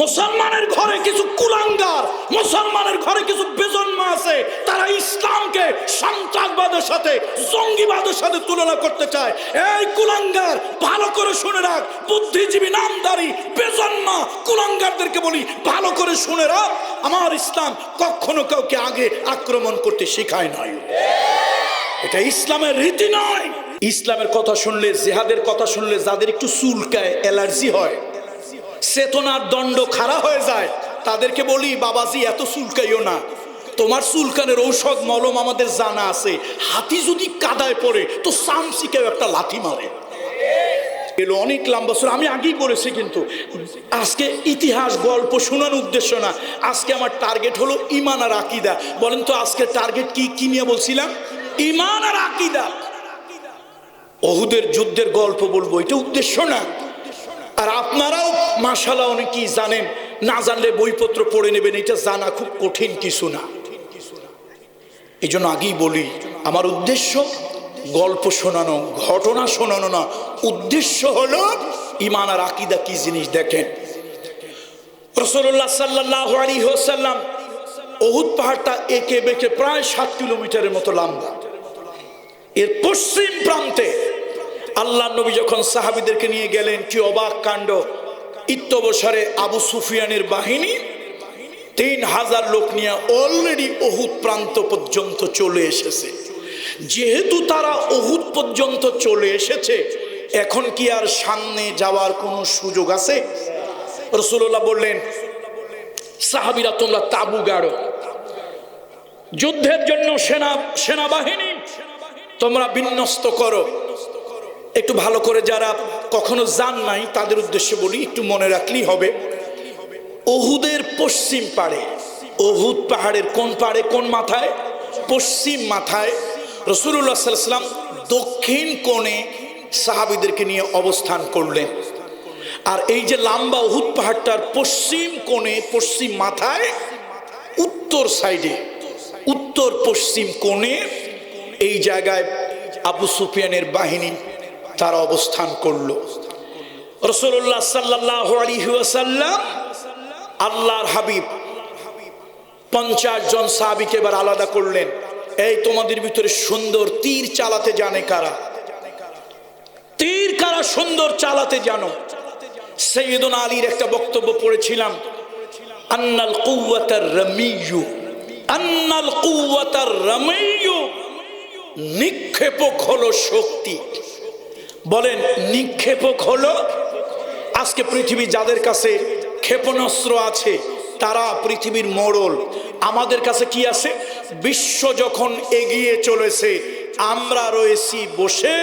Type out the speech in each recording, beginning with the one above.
মুসলমানের ঘরে কিছু কুলাঙ্গার, মুসলমানের ঘরে কিছু বেজন্ম আছে, তারা ইসলামকে সন্ত্রাসবাদের সাথে, জঙ্গিবাদের সাথে তুলনা করতে চায়। এই কুলাঙ্গার, ভালো করে শুনে রাখ, বুদ্ধিজীবী, নামদারি, বেজন্মা কুলাঙ্গারদেরকে বলি, ভালো করে শুনে রাখ, আমার ইসলাম কখনো কাউকে আগে আক্রমণ করতে শেখায় নাই। এটা ইসলামের রীতি নয়। ইসলামের কথা শুনলে, জেহাদের কথা শুনলে যাদের একটু চুলকায়, অ্যালার্জি হয় চেতনার দণ্ড খাড়া হয়ে যায়। তাদেরকে বলি, বাবাজি, এত চুলকাইও না। তোমার চুলকানের ঔষধ মলম আমাদের জানা আছে। হাতি যদি কাদায় পড়ে, তো সামসিকেও একটা লাথি মারে। এলো অনেক লম্বা সুর। আমি আগেই বলেছি কিন্তু, আজকে ইতিহাস গল্প শোনার উদ্দেশ্য না। আজকে আমার টার্গেট হলো ইমান আর আকিদা। বলেন তো, আজকে টার্গেট কি? কি নিয়ে বলছিলাম? ইমান আর আকিদা। অহুদের যুদ্ধের গল্প বলব, এটা উদ্দেশ্য না। আর আপনারাও মাসালা অনেকেই জানেন, না জানলে বইপত্র পড়ে নেবেন, এটা জানা খুব কঠিন কিছু না। এই জন্য আগেই বলি, আমার উদ্দেশ্য গল্প শোনানো, ঘটনা শোনানো না। উদ্দেশ্য হলো ইমান আর আকিদা কি জিনিস দেখেন। রসল্লাহ অহুদ পাহাড়টা একে বেঁকে প্রায় সাত কিলোমিটারের মতো লম্বা। এর পশ্চিম প্রান্তে আল্লাহ নবী যখন সাহাবিদেরকে নিয়ে গেলেন, কি অবাক কাণ্ড। ইত্যবসারে আবু সুফিয়ানের বাহিনী তিন হাজার লোক নিয়ে অলরেডি অহুত প্রান্ত পর্যন্ত চলে এসেছে। যেহেতু তারা অহুদ পর্যন্ত চলে এসেছে, এখন কি আর সামনে যাওয়ার কোনো সুযোগ আছে? রসুল্লাহ বললেন, সাহাবিরা তোমরা তাবু গাড়ো। যুদ্ধের জন্য সেনা সেনাবাহিনী তোমরা বিন্যস্ত করো। একটু ভালো করে যারা কখনো যান নাই, তাদের উদ্দেশ্যে বলি, একটু মনে রাখলেই হবে। অহুদের পশ্চিম পাড়ে অহুদ পাহাড়ের কোন পাড়ে, কোন মাথায়? পশ্চিম মাথায় রসুল্লাহ সাল্লাম দক্ষিণ কোণে সাহাবিদেরকে নিয়ে অবস্থান করলেন। আর এই যে লাম্বা অহুদ পাহাড়টার পশ্চিম কোণে, পশ্চিম মাথায়, উত্তর সাইডে, উত্তর পশ্চিম কোণে এই জায়গায় আবু সুফিয়ানের বাহিনী তারা অবস্থান করল। রসুল্লাহ সাল্লাহ আলিহাসাল্লাম আল্লাহর হাবিব পঞ্চাশ জন সাহাবিকে এবার আলাদা করলেন। এই তোমাদের ভিতরে সুন্দর তীর চালাতে জানে কারা? তীর কারা সুন্দর চালাতে জানো? সৈয়দন আলীর একটা বক্তব্য পড়েছিলাম, আন্নাল কুয়াতার রমিয়ু আন্নাল কুয়াতার রমিয়ু নিক্ষেপক হলো শক্তি। বলেন, নিক্ষেপক হলো, আজকে পৃথিবী যাদের কাছে ক্ষেপণাস্ত্র আছে, তারা পৃথিবীর মোড়ল। আমাদের কাছে কি আছে? বিশ্ব যখন এগিয়ে চলেছে, আমরা রয়েছি বসে,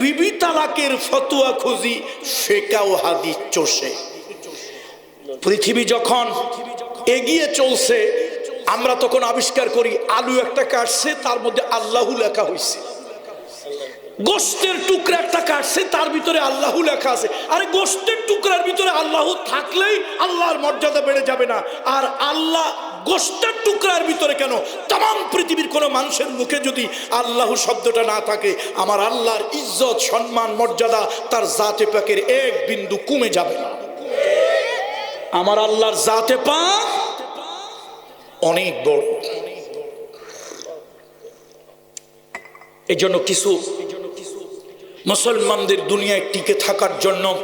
বিবি তালাকের ফতুয়া খুঁজি ফেকাও হাদি চষে। পৃথিবী যখন এগিয়ে চলছে, আমরা তখন আবিষ্কার করি, আলু একটা কাটছে, তার মধ্যে আল্লাহ লেখা হয়েছে গোষ্ঠের টুকরা একটা কাটছে তার ভিতরে আল্লাহু লেখা আছে। আরে গোষ্ঠের টুকরার ভিতরে আল্লাহ থাকলেই আল্লাহর মর্যাদা বেড়ে যাবে না। আর আল্লাহ গোষ্ঠের টুকরার ভিতরে কেন? তাম পৃথিবীর কোনো মানুষের মুখে যদি আল্লাহ শব্দটা না থাকে, আমার আল্লাহর ইজ্জত, সম্মান, মর্যাদা তার জাতে পাকের এক বিন্দু কমে যাবে না। আমার আল্লাহর জাতে পাক অনেক বড়। এই জন্য কিছু মুসলমানদের দুনিয়ায় টিকে থাকার জন্য,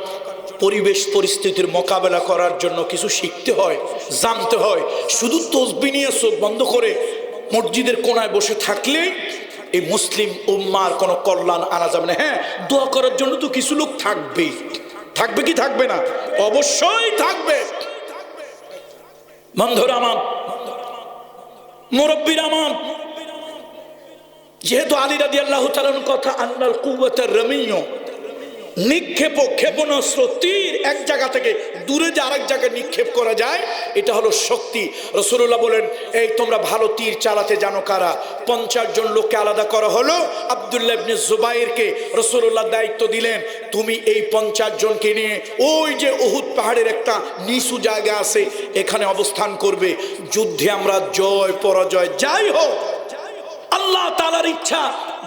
পরিবেশ পরিস্থিতির মোকাবেলা করার জন্য কিছু শিখতে হয়, জানতে হয়। শুধু তসবি নিয়ে চোখ বন্ধ করে মসজিদের কোনায় বসে থাকলে এই মুসলিম উম্মার কোনো কল্যাণ আনা যাবে না। হ্যাঁ দোয়া করার জন্য তো কিছু লোক থাকবেই। থাকবে কি থাকবে না? অবশ্যই থাকবে। বন্ধুরা আমার, মুরব্বীর আমার যেহেতু আলী রাজি আল্লাহ কথা, আন্নাল কুয়াতের রমিয় নিক্ষেপ ক্ষেপণাস্ত্র তীর এক জায়গা থেকে দূরে যে আরেক জায়গায় নিক্ষেপ করা যায়, এটা হলো শক্তি। রসুল্লাহ বলেন, এই তোমরা ভালো তীর চালাতে জানো কারা? পঞ্চাশ জন লোককে আলাদা করা হলো। আবদুল্লাহ ইবনে জুবাইরকে রসুল্লাহ দায়িত্ব দিলেন, তুমি এই পঞ্চাশ জনকে নিয়ে ওই যে উহুদ পাহাড়ের একটা নিচু জায়গা আছে, এখানে অবস্থান করবে। যুদ্ধে আমরা জয়, পরাজয়, যাই হোক আল্লাহ তালার ইচ্ছা,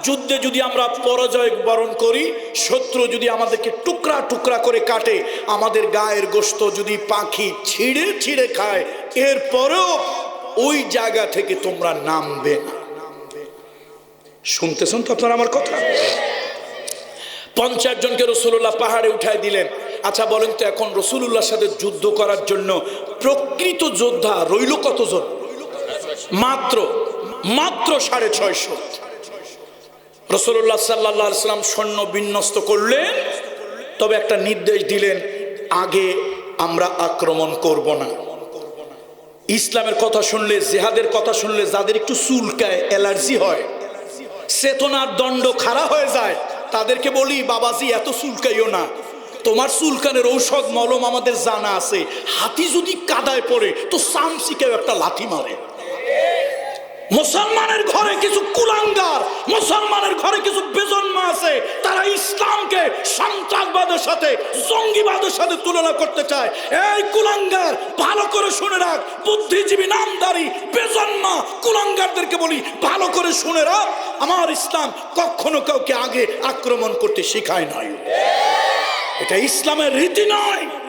যুদ্ধে যদি আমরা পরাজয় বরণ করি, শত্রু যদি আমাদেরকে টুকরা টুকরা করে কাটে, আমাদের গায়ের গোস্ত যদি পাখি ছিঁড়ে ছিঁড়ে খায়, এরপরেও ওই জায়গা থেকে তোমরা নামবে শুনতেছেন তো আপনারা আমার কথা? পঞ্চাশ জনকে রসুল্লাহ পাহাড়ে উঠায় দিলেন। আচ্ছা বলেন তো এখন রসুল্লাহর সাথে যুদ্ধ করার জন্য প্রকৃত যোদ্ধা রইল কতজন? মাত্র মাত্র সাড়ে ছয়শো। রসুল্লাহ সাল্লাহ সাল্লাম সৈন্য বিন্যস্ত করলেন, তবে একটা নির্দেশ দিলেন, আগে আমরা আক্রমণ করব না। ইসলামের কথা শুনলে, জেহাদের কথা শুনলে যাদের একটু চুলকায়, অ্যালার্জি হয়, চেতনার দণ্ড খাড়া হয়ে যায়, তাদেরকে বলি, বাবাজি, এত চুলকাইও না। তোমার চুলকানের ঔষধ মলম আমাদের জানা আছে। হাতি যদি কাদায় পড়ে, তো সামসিকেও একটা লাথি মারে। মুসলমানের ঘরে কিছু কুলাঙ্গার, মুসলমানের ঘরে কিছু বেজন্মা আছে, তারা ইসলামকে সন্ত্রাসবাদের সাথে, জঙ্গিবাদের সাথে তুলনা করতে চায়। এই কুলাঙ্গার, ভালো করে শুনে রাখ, বুদ্ধিজীবী, নামদারি, বেজন্মা, কুলাঙ্গারদেরকে বলি, ভালো করে শুনে রাখ, আমার ইসলাম কখনো কাউকে আগে আক্রমণ করতে শেখায় নাই। এটা ইসলামের রীতি নয়।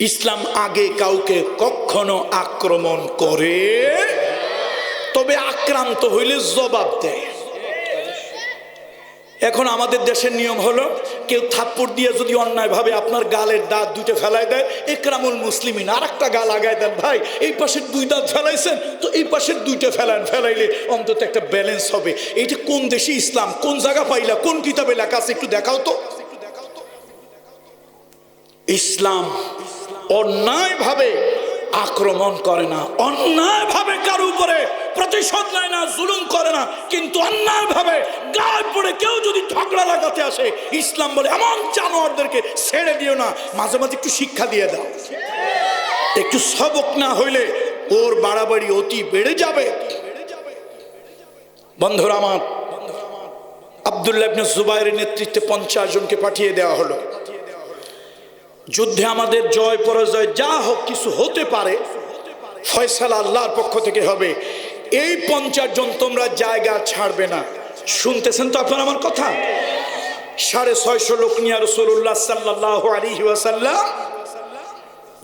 ইসলাম আগে কাউকে কখনো আক্রমণ করে, তবে আক্রান্ত হইলে জবাব দেয়। এখন আমাদের দেশের নিয়ম হলো, কেউ থাপ্পড় দিয়ে যদি অন্যায়ভাবে আপনার গালের দাঁত দুইটা ফেলাই দেয়, একরামুল মুসলিমিন আর একটা গাল আগায় দেন, ভাই, এই পাশের দুই দাঁত ফেলাইছেন, তো এই পাশের দুইটা ফেলান, ফেলাইলে অন্তত একটা ব্যালেন্স হবে। এইটা কোন দেশে ইসলাম, কোন জায়গা পাইলা, কোন কিতাবে লেখা আছে একটু দেখাও তো। ইসলাম অন্যায়ভাবে আক্রমণ করে না, অন্যায়ভাবে কারও উপরে প্রতিশোধ নেয় না, জুলুম করে না, কিন্তু অন্যায়ভাবে গায়ে পড়ে কেউ যদি ঝগড়া লাগাতে আসে, ইসলাম বলে এমন জানোয়ারদেরকে ছেড়ে দিও না। মাঝে মাঝে একটু শিক্ষা দিয়ে দাও। একটু সবক না হইলে ওর বাড়াবাড়ি অতি বেড়ে যাবে। বন্ধুরা আমার, আবদুল্লাহ জুবাইরের নেতৃত্বে পঞ্চাশ জনকে পাঠিয়ে দেওয়া হলো। যুদ্ধে আমাদের জয়, পরাজয়, যা হোক কিছু হতে পারে, ফয়সালা আল্লাহর পক্ষ থেকে হবে। এই পঞ্চাশ জন তোমরা জায়গা ছাড়বে না। শুনতেছেন তো আপনার আমার কথা? সাড়ে ছয়শো লোক নিয়ে রসুল্লাহ সাল্লাহ আলী ওয়াসাল্লাম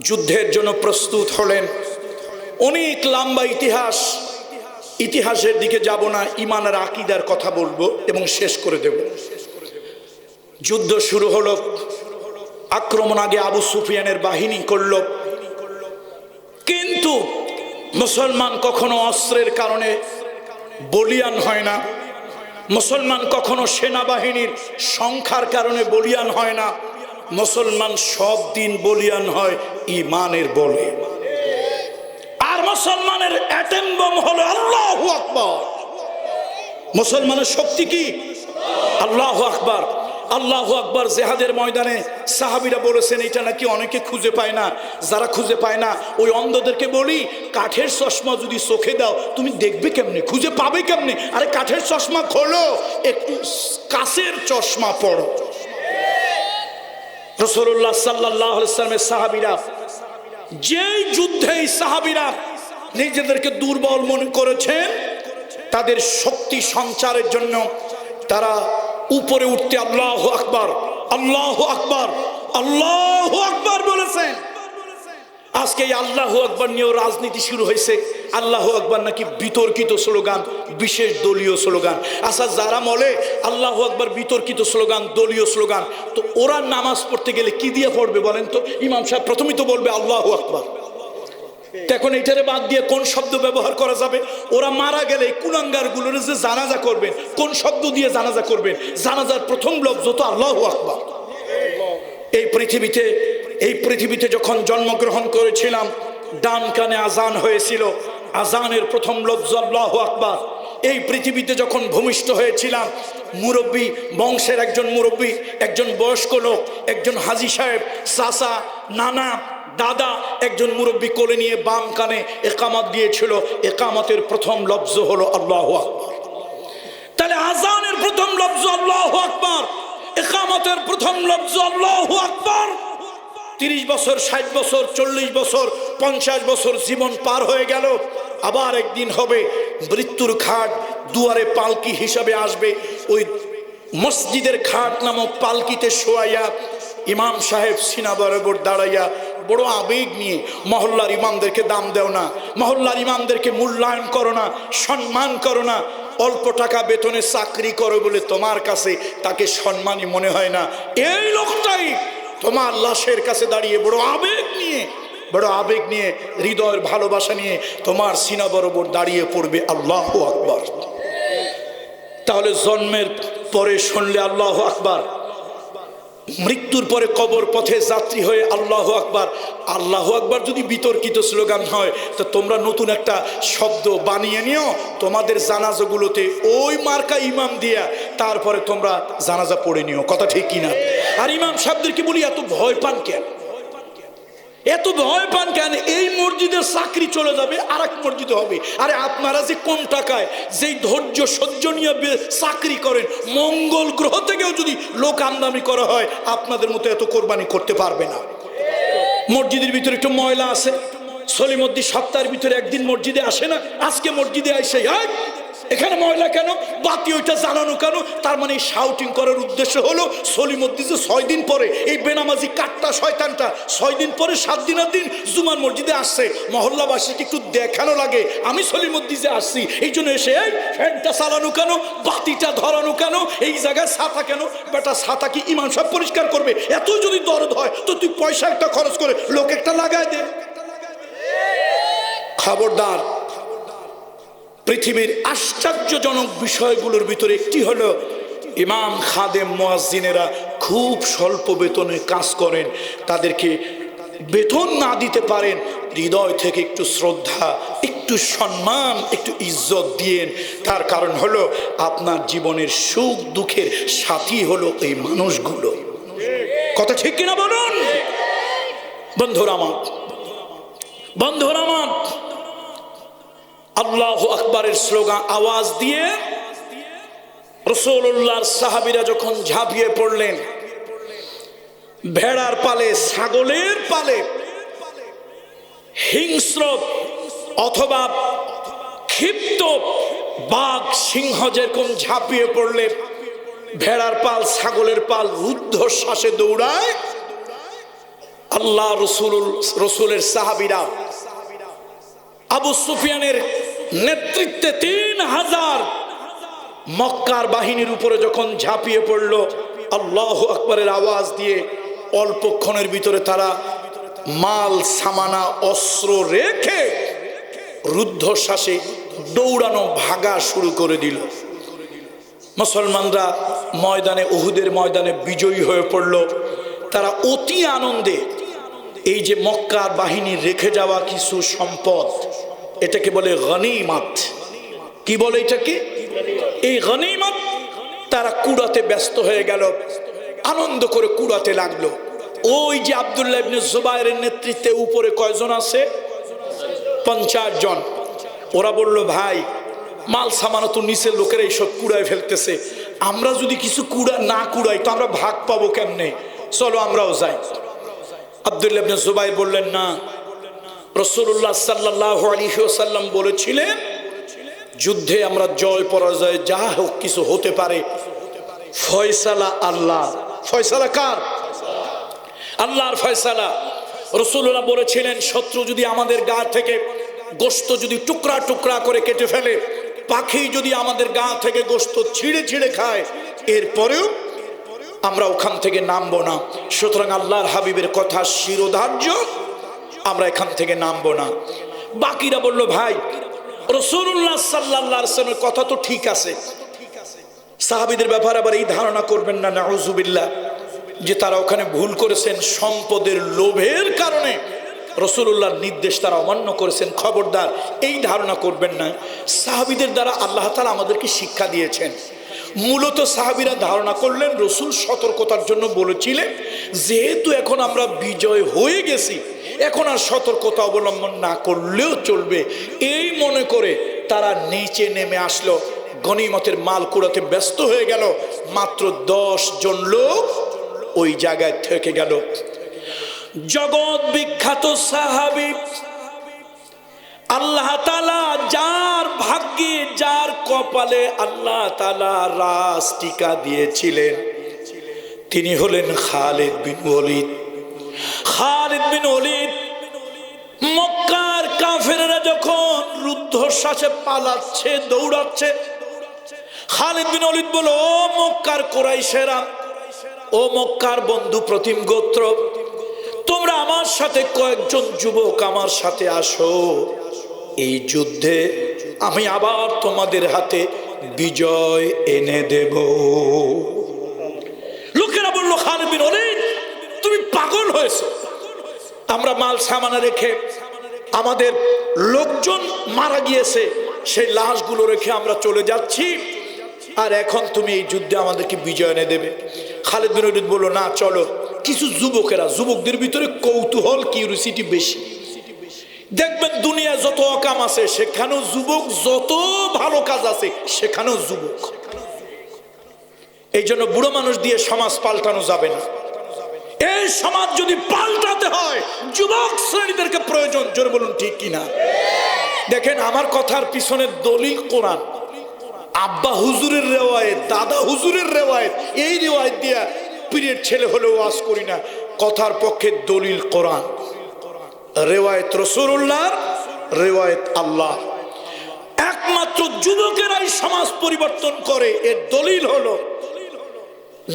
যুদ্ধের জন্য প্রস্তুত হলেন। অনেক লম্বা ইতিহাস। ইতিহাসের দিকে যাব না ইমানের আকিদার কথা বলব এবং শেষ করে দেব। যুদ্ধ শুরু হলো। আক্রমণ আগে আবু সুফিয়ানের বাহিনী করল। কিন্তু মুসলমান কখনো অস্ত্রের কারণে বলিয়ান হয় না। মুসলমান কখনো সেনাবাহিনীর সংখ্যার কারণে বলিয়ান হয় না। মুসলমান সব দিন বলিয়ান হয় ইমানের বলে। আর মুসলমানের অ্যাটেম্বম হলো আল্লাহ আকবর। মুসলমানের শক্তি কি? আল্লাহ আকবর। আল্লাহ আকবর জেহাদের ময়দানে সাহাবিরা বলেছেন, এটা নাকি অনেকে খুঁজে পায় না? যারা খুঁজে পায় না, ওই অন্ধদেরকে বলি, কাঠের চশমা যদি চোখে দাও, তুমি দেখবে কেমনে? খুঁজে পাবে কেমনে? আরে কাঠের চশমা খোলো, একটু কাছের চশমা পড়ো। রসুল্লাহ সাল্লাহ সাল্লামের সাহাবিরা, যেই যুদ্ধেই সাহাবিরা নিজেদেরকে দুর্বল মনে করেছেন, তাদের শক্তি সঞ্চারের জন্য তারা উপরে উঠতে আল্লাহ আকবার আল্লাহ আকবার আল্লাহ আকবার বলেছেন আজকে এই আল্লাহ আকবার নিয়েও রাজনীতি শুরু হয়েছে। আল্লাহ আকবার নাকি বিতর্কিত স্লোগান, বিশেষ দলীয় স্লোগান। আচ্ছা যারা বলে আল্লাহ আকবার বিতর্কিত স্লোগান, দলীয় স্লোগান, তো ওরা নামাজ পড়তে গেলে কি দিয়ে পড়বে বলেন তো? ইমাম সাহেব প্রথমেই তো বলবে আল্লাহ আকবার। এখন এইটারে বাদ দিয়ে কোন শব্দ ব্যবহার করা যাবে? ওরা মারা গেলে কুলাঙ্গারগুলোর যে জানাজা করবেন কোন শব্দ দিয়ে জানাজা করবেন জানাজার প্রথম লব্জ তো আল্লাহ আকবার। এই পৃথিবীতে এই পৃথিবীতে যখন জন্মগ্রহণ করেছিলাম, ডান কানে আজান হয়েছিল। আজানের প্রথম লব্জ আল্লাহ আকবার। এই পৃথিবীতে যখন ভূমিষ্ঠ হয়েছিলাম, মুরব্বী, বংশের একজন মুরব্বী, একজন বয়স্ক লোক, একজন হাজি সাহেব, চাচা, নানা দাদা একজন মুরব্বী কোলে নিয়ে বাম কানে একামত দিয়েছিল। একামতের প্রথম লব্জ হলো আল্লাহ আকবার। তাহলে আজানের প্রথম লব্জ আল্লাহ আকবার, একামতের প্রথম লব্জ আল্লাহ আকবার। তিরিশ বছর, ষাট বছর, চল্লিশ বছর, পঞ্চাশ বছর জীবন পার হয়ে গেল। আবার একদিন হবে মৃত্যুর খাট দুয়ারে পালকি হিসাবে আসবে। ওই মসজিদের খাট নামক পালকিতে শোয়াইয়া ইমাম সাহেব সিনা বরাবর দাঁড়াইয়া বড় আবেগ নিয়ে মহল্লার ইমামদেরকে দাম দেও না, মহল্লার ইমামদেরকে মূল্যায়ন করো না, সম্মান করো না, অল্প টাকা বেতনে চাকরি করো বলে তোমার কাছে তাকে সম্মানই মনে হয় না। এই লোকটাই তোমার লাশের কাছে দাঁড়িয়ে বড় আবেগ নিয়ে, বড় আবেগ নিয়ে, হৃদয়ের ভালোবাসা নিয়ে তোমার সিনা বরাবর দাঁড়িয়ে পড়বে আল্লাহ আকবর। তাহলে জন্মের পরে শুনলে আল্লাহ আকবার। মৃত্যুর পরে কবর পথে যাত্রী হয়ে আল্লাহ আকবার। আল্লাহ আকবার যদি বিতর্কিত স্লোগান হয়, তো তোমরা নতুন একটা শব্দ বানিয়ে নিও। তোমাদের জানাজাগুলোতে ওই মার্কা ইমাম দিয়া তারপরে তোমরা জানাজা পড়ে নিও। কথা ঠিক কিনা? আর ইমাম সাহেবদেরকে বলি, এত ভয় পান কেন? এত ভয় পান কেন? এই মসজিদের চাকরি চলে যাবে আর এক মসজিদে হবে। আরে আপনারা যে কোন টাকায় যেই ধৈর্য সহ্য নিয়ে চাকরি করেন মঙ্গল গ্রহ থেকেও যদি লোক আমদানি করা হয় আপনাদের মতো এত কোরবানি করতে পারবে না। মসজিদের ভিতরে একটু ময়লা আছে। সলিমদ্দি সপ্তাহের ভিতরে একদিন মসজিদে আসে না আজকে মসজিদে আসে "এই, এখানে ময়লা কেন? বাতি ওইটা জ্বালানো কেন? তার মানে শাউটিং করার উদ্দেশ্য হলো সলিমদ্দি যে ছয় দিন পরে, এই বেনামাজি কাটটা শয়তানটা, ছয় দিন পরে সাত দিনের দিন জুমার মসজিদে আসছে। মহল্লাবাসীকে একটু দেখানো লাগে। আমি সলিমদ্দি যে আসছি, এই জন্য এসে ফ্যানটা চালানো কেন? বাতিটা ধরানো কেন? এই জায়গায় ছাতা কেন? বেটা, ছাতা কি ইমান সব পরিষ্কার করবে? এত যদি দরদ হয়, তো তুই পয়সা একটা খরচ করে লোক একটা লাগাই দে। খবরদার পৃথিবীর আশ্চর্যজনক বিষয়গুলোর ভিতরে একটি হলো, ইমাম খাদেম মোয়াজিনেরা খুব স্বল্প বেতনে কাজ করেন। তাদেরকে বেতন না দিতে পারেন, হৃদয় থেকে একটু শ্রদ্ধা, একটু সম্মান, একটু ইজ্জত দিয়েন। তার কারণ হলো, আপনার জীবনের সুখ দুঃখের সাথী হলো এই মানুষগুলো। কথা ঠিক কিনা বলুন? বন্ধুরা আমার বন্ধুরা আমার আল্লাহ আকবরের স্লোগান, আওয়াজ দিয়ে রসুল্লাহর সাহাবিরা যখন ঝাঁপিয়ে পড়লেন, ভেড়ার পালে, ছাগলের পালে, হিংস্র অথবা ক্ষিপ্ত বাঘ সিংহ যেরকম ঝাঁপিয়ে পড়লে, ভেড়ার পাল, ছাগলের পাল রুদ্ধ শ্বাসে দৌড়ায়, আল্লাহ রসুল রসুলের সাহাবিরা আবু সুফিয়ানের নেতৃত্বে তিন হাজার মক্কার বাহিনীর উপরে যখন ঝাঁপিয়ে পড়ল, আল্লাহ আকবরের আওয়াজ দিয়ে অল্পক্ষণের ভিতরে তারা মাল, সামানা, অস্ত্র রেখে রুদ্ধশ্বাসে দৌড়ানো, ভাগা শুরু করে দিল। মুসলমানরা ময়দানে, উহুদের ময়দানে বিজয়ী হয়ে পড়ল। তারা অতি আনন্দে এই যে মক্কার বাহিনী রেখে যাওয়া কিছু সম্পদ এটাকে বলে গনিমাত। কি বলে এটাকে? এই গনিমাত তারা কুড়াতে ব্যস্ত হয়ে গেল, আনন্দ করে কুড়াতে লাগল। ওই যে আবদুল্লাহ ইবনে জুবাইরের নেতৃত্বে উপরে কয়জন আছে? পঞ্চাশ জন। ওরা বলল, ভাই, মাল সামানো তো নিচের লোকেরা এইসব কুড়ায় ফেলতেছে। আমরা যদি কিছু কুড়া না কুড়াই, তো আমরা ভাগ পাবো কেমনে? চলো আমরাও যাই। আবদুল্লাহ ইবনে জুবাইর বললেন, না রসুল্লাহ সাল্লাহ আলিহাল্লাম বলেছিলেন, যুদ্ধে আমরা জয়, পরাজয় যা হোক কিছু হতে পারে। ফয়সালা আল্লাহ। ফয়সালা কার? আল্লাহর ফয়সালা। রসুল্লাহ বলেছিলেন, শত্রু যদি আমাদের গা থেকে গোস্ত যদি টুকরা টুকরা করে কেটে ফেলে, পাখি যদি আমাদের গা থেকে গোস্ত ছিঁড়ে ছিঁড়ে খায়, এরপরেও আমরা ওখান থেকে নামবো না। সুতরাং আল্লাহর হাবিবের কথা শিরোধার্য। আমরা এখান থেকে নামবো না। বাকিরা বলল, ভাই রসুল্লাহ সাল্লাহ কথা তো ঠিক আছে। সাহাবিদের ব্যাপারে আবার এই ধারণা করবেন না, নাউজুবিল্লাহ, যে তারা ওখানে ভুল করেছেন সম্পদের লোভের কারণে। রসুল্লাহর নির্দেশ তারা অমান্য করেছেন, খবরদার, এই ধারণা করবেন না। সাহাবিদের দ্বারা আল্লাহ তালা আমাদেরকে শিক্ষা দিয়েছেন। মূলত সাহাবিরা ধারণা করলেন, রসুল সতর্কতার জন্য বলেছিলেন, যেহেতু এখন আমরা বিজয় হয়ে গেছি এখন আর সতর্কতা অবলম্বন না করলেও চলবে। এই মনে করে তারা নিচে নেমে আসলো। গনিমতের মাল কুড়াতে ব্যস্ত হয়ে গেল। মাত্র দশ জন লোক ওই জায়গায় থেকে গেল। জগৎ বিখ্যাত সাহাবি, আল্লাহ তালা যার ভাগ্যে, যার কপালে আল্লাহ তালা টিকা দিয়েছিলেন। তিনি হলেন খালেদ বিন ওলিদ খালিদ ওলিদ, মক্কার যখন রুদ্ধশ্বাসে পালাচ্ছে, দৌড়াচ্ছে বলো, ও মক্কার ও মক্কার বন্ধু প্রতিম গোত্র, তোমরা আমার সাথে কয়েকজন যুবক আমার সাথে আসো। এই যুদ্ধে আমি আবার তোমাদের হাতে বিজয় এনে দেব লোকেরা বলল খালিদ বিন ওলিদ তুমি পাগল হয়েছো। আমরা মাল সামানা রেখে আমাদের লোকজন মারা গিয়েছে, সেই লাশগুলো রেখে আমরা চলে যাচ্ছি। আর এখন তুমি এই যুদ্ধে আমাদেরকে বিজয় এনে দেবে। খালেদ বিন ওলিদ বলল, না, চলো। কিছু যুবকেরা, যুবকদের ভিতরে কৌতূহল কিউরিসিটি বেশি। দেখবেন দুনিয়া যত অকাম আছে, সেখানেও যুবক যত ভালো কাজ আছে, সেখানেও যুবক। এই জন্য বুড়ো মানুষ দিয়ে সমাজ পাল্টানো যাবে না। এই সমাজ যদি পাল্টাতে হয়, যুবক শ্রেণীদেরকে প্রয়োজন, জোরে বলুন ঠিক কিনা? দেখেন, আমার কথার পিছনে দলিল কোরআন। আব্বা হুজুরের রেওয়ায়ত, দাদা হুজুরের রেওয়ায়ত, এই রেওয়ায়ত দিয়া পীরের ছেলে হলেও ওয়াজ করি না। কথার পক্ষে দলিল কোরআন। রেওয়ায়ত রসুল্লাহ রেওয়ায়ত আল্লাহ। একমাত্র যুবকেরাই সমাজ পরিবর্তন করে, এর দলিল হলো,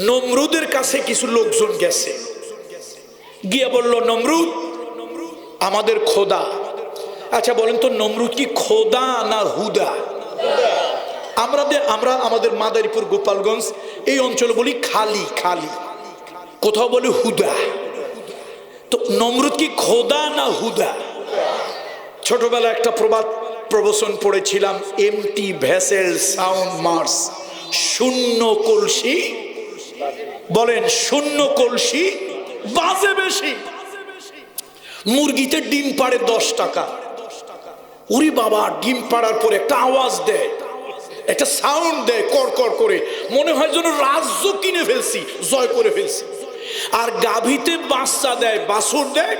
নমরুদের কাছে কিছু লোকজন গেছে। গিয়ে বলল, নমরুদ, আমাদের খোদা। আচ্ছা বলেন তো, নমরুদ কি খোদা না হুদা? আমরা আমরা আমাদের মাদারীপুর, গোপালগঞ্জ, এই অঞ্চলে বলি খালি খালি। কোথাও বলি হুদা। তো নমরুদ কি খোদা না হুদা? ছোটবেলা একটা প্রবাদ প্রবচন পড়েছিলাম, এমটি ভেসেল সাউন্ড মার্স, শূন্য কলসি। বলেন, শূন্য কলসি বাজে বেশি। মুরগিতে ডিম পাড়ে দশ টাকা। উরি বাবা, ডিম পাড়ার পরে একটা আওয়াজ দেয়। একটা সাউন্ড দেয় কর কর করে। মনে হয় যেন রাজ্য কিনে ফেলছি, জয় করে ফেলছি। আর গাভীতে বাচ্চা দেয়, বাছুর দেয়,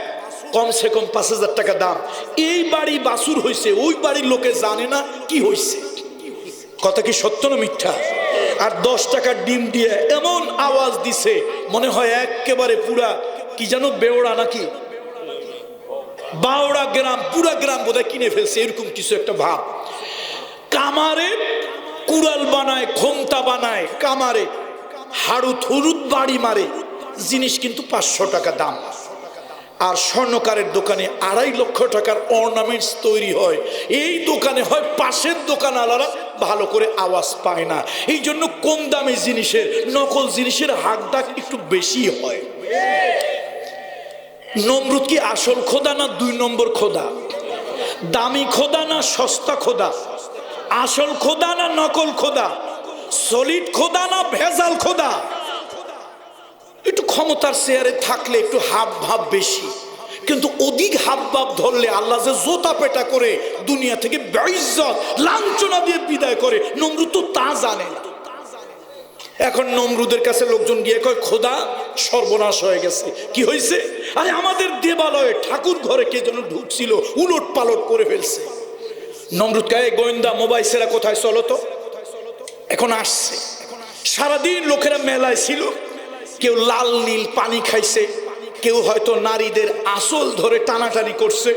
কমসে কম পাঁচ হাজার টাকা দাম। এই বাড়ি বাছুর হয়েছে ওই বাড়ির লোকে জানে না কি হয়েছে কথা কি সত্য না মিথ্যা? আর দশ টাকার ডিম দিয়ে এমন আওয়াজ দিছে, মনে হয় একেবারে পুরা, কি যেন বেওড়া নাকি? বাওড়া গ্রাম, পুরা গ্রাম বোধহয় কিনে ফেলছে, এরকম কিছু একটা ভাব। কামারে কুড়াল বানায় খোমতা বানায়, কামারে হাড়ুত হরুদ বাড়ি মারে, জিনিস কিন্তু পাঁচশো টাকা দাম। আর স্বর্ণকারের দোকানে আড়াই লক্ষ টাকার অর্নামেন্টস তৈরি হয়। এই দোকানে হয় পাশের দোকান আলারা ভালো করে আওয়াজ পায় না। এই জন্য কম দামি জিনিসের, নকল জিনিসের হাক ডাক একটু বেশি হয়। নমরুদ কি আসল খোদা না দুই নম্বর খোদা? দামি খোদা না সস্তা খোদা? আসল খোদা না নকল খোদা? সলিড খোদা না ভেজাল খোদা? একটু ক্ষমতার শেয়ারে থাকলে একটু হাব ভাব বেশি। কিন্তু অধিক হাব ভাব ধরলে আল্লাহ যে জোতা পেটা করে দুনিয়া থেকে বেইজ্জত লাঞ্ছনা দিয়ে বিদায় করে, নমরুদ তো তা জানে এখন নমরুদের কাছে লোকজন গিয়ে কয়, খোদা, সর্বনাশ হয়ে গেছে। কি হয়েছে আরে আমাদের দেবালয়ে ঠাকুর ঘরে কে যেন ঢুকছিল, উলট পালট করে ফেলছে। নমরুদ কায়ে গোয়েন্দা মোবাইল সেরা কোথায়? চলো তো। এখন আসছে। সারাদিন লোকেরা মেলায় ছিল, কেউ লাল নীল পানি খাইছে। কেউ হয়তো নারীদের আসল ধরে টানাটানি করছে,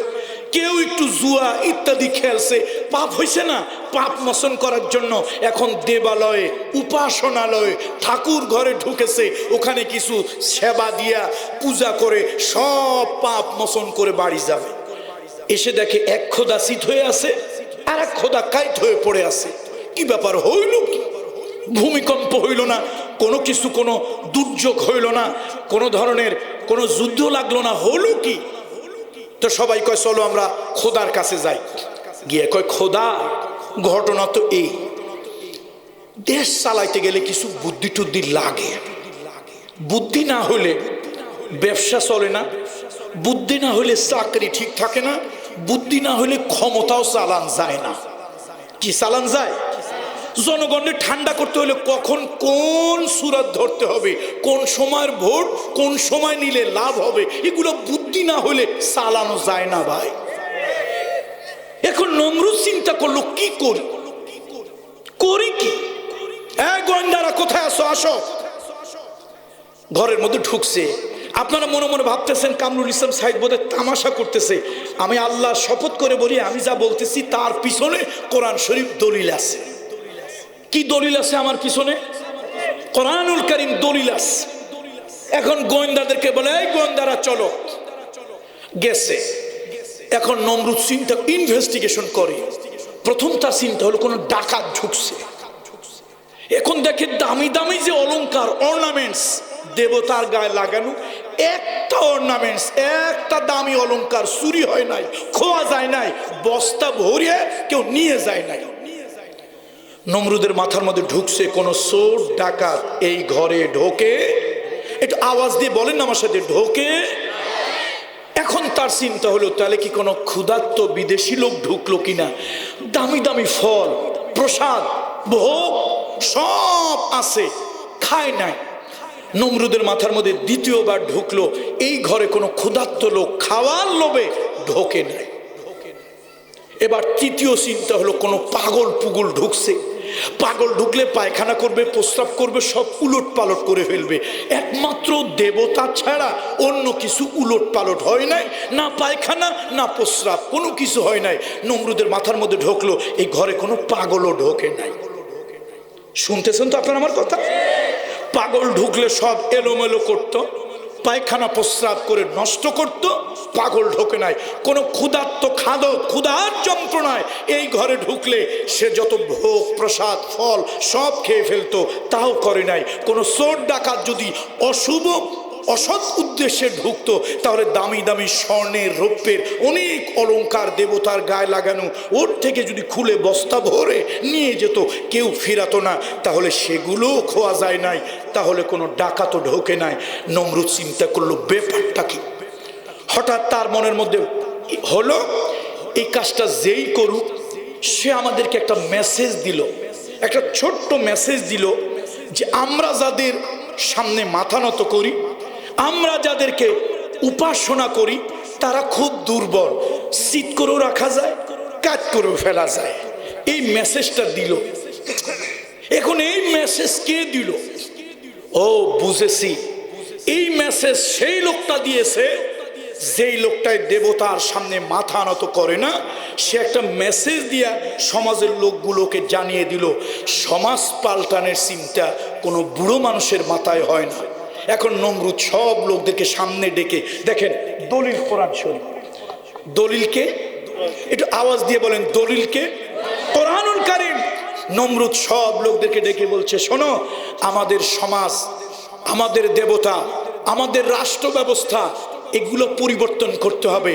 কেউ একটু জুয়া ইত্যাদি খেলছে, পাপ হয়েছে না? পাপ মোচন করার জন্য এখন দেবালয়ে, উপাসনালয়ে ঠাকুর ঘরে ঢুকেছে, ওখানে কিছু সেবা দিয়া পূজা করে সব পাপ মোচন করে বাড়ি যাবে। এসে দেখে এক খোদা শীত হয়ে আছে, আর এক খোদা কাইট হয়ে পড়ে আছে। কি ব্যাপার হইল কি? ভূমিকম্প হইল না, কোনো কিছু, কোনো দুর্যোগ হইল না, কোনো ধরনের কোনো যুদ্ধ লাগল না, হলো কি? তো সবাই কয়, চলো আমরা খোদার কাছে যাই। গিয়ে কয়, খোদা, ঘটনা তো এই। দেশ চালাইতে গেলে কিছু বুদ্ধি টুদ্ধি লাগে। বুদ্ধি না হলে ব্যবসা চলে না, বুদ্ধি না হলে চাকরি ঠিক থাকে না, বুদ্ধি না হলে ক্ষমতাও চালান যায় না। কি চালান যায়? জনগণের ঠান্ডা করতে হলে কখন কোন সুরাত ধরতে হবে? কোন সময়ের ভোট, কোন সময় নিলে লাভ হবে? এগুলো বুদ্ধি না হলে চালানো যায় না ভাই। এখন নমরুদ চিন্তা করল, কি করি? করি কি? গোয়েন্দারা, কোথায় আসো আসো। ঘরের মধ্যে ঢুকছে। আপনারা মনে মনে ভাবতেছেন কামরুল ইসলাম সাহেব বোধহয় তামাশা করতেছে। আমি আল্লাহ শপথ করে বলি, আমি যা বলতেছি তার পিছনে কোরআন শরীফ দলিল আছে। কি দলিল আছে আমার পিছনে? কোরআনুল করিম দলিল আছে। এখন গোয়েন্দাদেরকে বলে, এই গোয়েন্দারা, চলো। গেছে। এখন নমরুদ চিন্তা ইনভেস্টিগেশন করে। প্রথম তার চিন্তা হলো কোনো ডাকাত ঢুকছে। এখন দেখে দামি দামি যে অলংকার অর্নামেন্টস দেবতার গায়ে লাগানো, একটা অর্নামেন্টস একটা দামি অলংকার চুরি হয় নাই, খোয়া যায় নাই, বস্তা ভরিয়ে কেউ নিয়ে যায় নাই। নমরুদের মাথার মধ্যে ঢুকছে কোন সোর ডাকাত এই ঘরে ঢোকে। একটু আওয়াজ দিয়ে বলেন না আমার সাথে, ঢোকে। এখন তার চিন্তা হলো, তাহলে কি কোনো ক্ষুধার্ত বিদেশি লোক ঢুকলো কিনা? দামি দামি ফল, প্রসাদ, ভোগ, সব আছে, খায় নাই। নমরুদের মাথার মধ্যে দ্বিতীয়বার ঢুকলো, এই ঘরে কোনো ক্ষুধার্ত লোক খাওয়ার লোভে ঢোকে নাই। এবার তৃতীয় চিন্তা হলো কোনো পাগল পুগল ঢুকছে। পাগল ঢুকলে পায়খানা করবে, প্রস্রাব করবে, সব উলট পালট করে ফেলবে। একমাত্র দেবতা ছাড়া অন্য কিছু উলট পালট হয় নাই, না পায়খানা, না প্রস্রাব, কোনো কিছু হয় নাই। নমরুদের মাথার মধ্যে ঢোকলো, এই ঘরে কোনো পাগলও ঢোকে নাই। শুনতেছেন তো আপনার আমার কথা? পাগল ঢুকলে সব এলোমেলো করতো। পায়খানা প্রস্রাব করে নষ্ট করত, পাগল ঢোকে নাই। কোনো ক্ষুধার্ত খাদক, ক্ষুধার যন্ত্রণায় এই ঘরে ঢুকলে সে যত ভোগ, প্রসাদ, ফল সব খেয়ে ফেলতো, তাও করে নাই। কোনো চোর ডাকাত যদি অশুভ অসৎ উদ্দেশ্যে ঢুকতো তাহলে দামি দামি স্বর্ণের, রৌপ্যের অনেক অলঙ্কার দেবতার গায়ে লাগানো, ওর থেকে যদি খুলে বস্তা ভরে নিয়ে যেত, কেউ ফিরাতো না। তাহলে সেগুলোও খোয়া যায় নাই, তাহলে কোনো ডাকাতও ঢোকে নাই। নমরুদ চিন্তা করল, ব্যাপারটা কি? হঠাৎ তার মনের মধ্যে হলো, এই কাজটা যেই করুক, সে আমাদেরকে একটা মেসেজ দিল। একটা ছোট্ট মেসেজ দিল যে, আমরা যাদের সামনে মাথা নত করি আমরা যাদেরকে উপাসনা করি, তারা খুব দুর্বল। শীত করেও রাখা যায়, কাজ করেও ফেলা যায়। এই মেসেজটা দিল। এখন এই মেসেজ কে দিল? ও, বুঝেছি। এই মেসেজ সেই লোকটা দিয়েছে, যেই লোকটাই দেবতার সামনে মাথা নত করে না, সে একটা মেসেজ দিয়া সমাজের লোকগুলোকে জানিয়ে দিল, সমাজ পাল্টানের চিন্তা কোনো বুড়ো মানুষের মাথায় হয় না। এখন নমরুদ সব লোকদেরকে সামনে ডেকে, দেখেন, দলিল কোরআন শরীফ। দলিলকে একটু আওয়াজ দিয়ে বলেন দলিলকে কোরআনুল কারিম। নমরুদ সব লোকদেরকে ডেকে বলছে, শোনো, আমাদের সমাজ, আমাদের দেবতা, আমাদের রাষ্ট্র ব্যবস্থা এগুলো পরিবর্তন করতে হবে,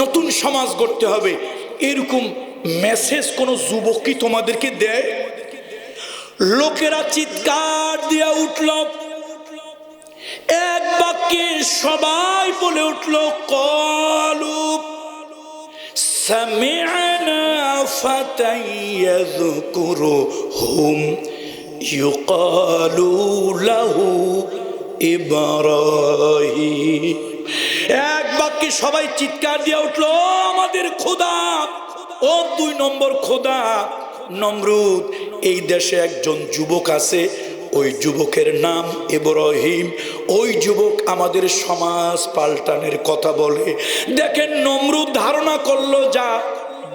নতুন সমাজ গড়তে হবে। এরকম মেসেজ কোনো যুবক কি তোমাদেরকে দেয়? লোকেরা চিৎকার দিয়া উঠল। এক বাক্যে সবাই বলে উঠল কলু سمعنا فتى يذكرهم يقال له ইব্রাহিম এক বাক্যে সবাই চিৎকার দিয়ে উঠলো "ও আমাদের খোদা ও দুই নম্বর খোদা নমরুদ এই দেশে একজন যুবক আছে ওই যুবকের নাম ইব্রাহিম। ওই যুবক আমাদের সমাজ পাল্টানের কথা বলে। দেখেন, নমরুদ ধারণা করল, যা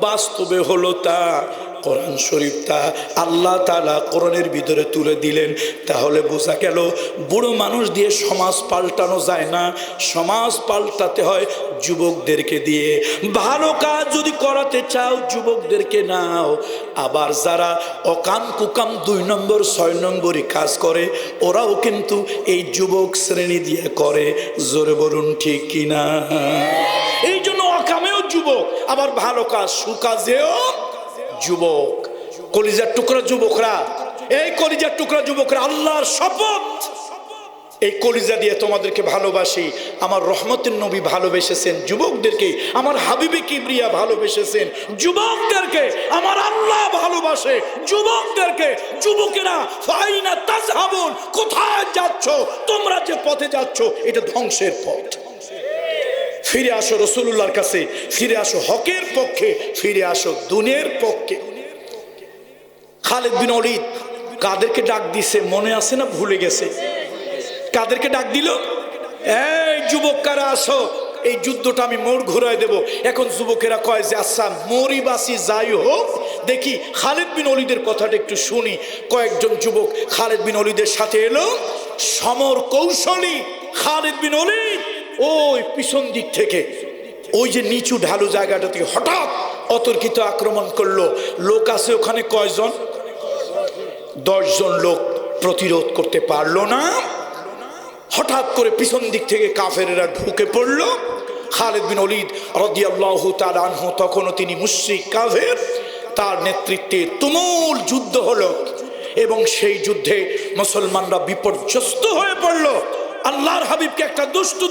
বাস্তবে হলো তা। কোরআন শরীফটা আল্লাহ তালা কোরআনের ভিতরে তুলে দিলেন। তাহলে বোঝা গেল, বুড়ো মানুষ দিয়ে সমাজ পাল্টানো যায় না। সমাজ পাল্টাতে হয় যুবকদেরকে দিয়ে। ভালো কাজ যদি করাতে চাও যুবকদেরকে নাও। আবার যারা অকাম কুকাম দুই নম্বর, ছয় নম্বরই কাজ করে, ওরাও কিন্তু এই যুবক শ্রেণি দিয়ে করে। জোরে বলুন, ঠিক কিনা? এই জন্য অকামেও যুবক, আবার ভালো কাজ, সুকাজেও যুবক, কলিজার টুকরা যুবকরা, এই কলিজার টুকরা যুবকরা, আল্লাহর শপথ। এই কলিজা দিয়ে তোমাদেরকে ভালোবাসি। আমার রহমতের নবী ভালোবেসেছেন যুবকদেরকে, আমার হাবিবে কিবরিয়া ভালোবেসেছেন যুবকদেরকে, আমার আল্লাহ ভালোবাসে যুবকদেরকে। যুবকেরা, ফাইনা তাজহাবুন, কোথায় যাচ্ছ? তোমরা যে পথে যাচ্ছ, এটা ধ্বংসের পথ। ফিরে আসো রসুল্লাহর কাছে, ফিরে আসো হকের পক্ষে, ফিরে আসো দুনের পক্ষে। খালেদ বিন অলিদ কাদেরকে ডাক দিছে, মনে আছে না ভুলে গেছে? কাদেরকে ডাক দিল? এই যুবক কারা আসো এই যুদ্ধটা আমি মোর ঘুরাই দেব। এখন যুবকেরা কয় যে আচ্ছা মরিবাসি যাই হোক, দেখি খালেদ বিন অলিদের কথাটা একটু শুনি। কয়েকজন যুবক খালেদ বিন অলিদের সাথে এলো। সমর কৌশলী খালেদ বিন অলিদ ওই পিছন দিক থেকে, ওই যে নিচু ঢালু জায়গাটা থেকে হঠাৎ অতর্কিত আক্রমণ করল। লোক আছে ওখানে কয়জন? দশজন লোক প্রতিরোধ করতে পারল না। হঠাৎ করে পিছন দিক থেকে কাফেরেরা ঢুকে পড়ল। খালেদ বিন অলিদ রদিয়াল্লাহু তার আনহু তখনও তিনি মুশ্রিক, কাফের। তার নেতৃত্বে তুমুল যুদ্ধ হলো এবং সেই যুদ্ধে মুসলমানরা বিপর্যস্ত হয়ে পড়ল। আল্লাহর হাবিবকে একটা দুষ্ট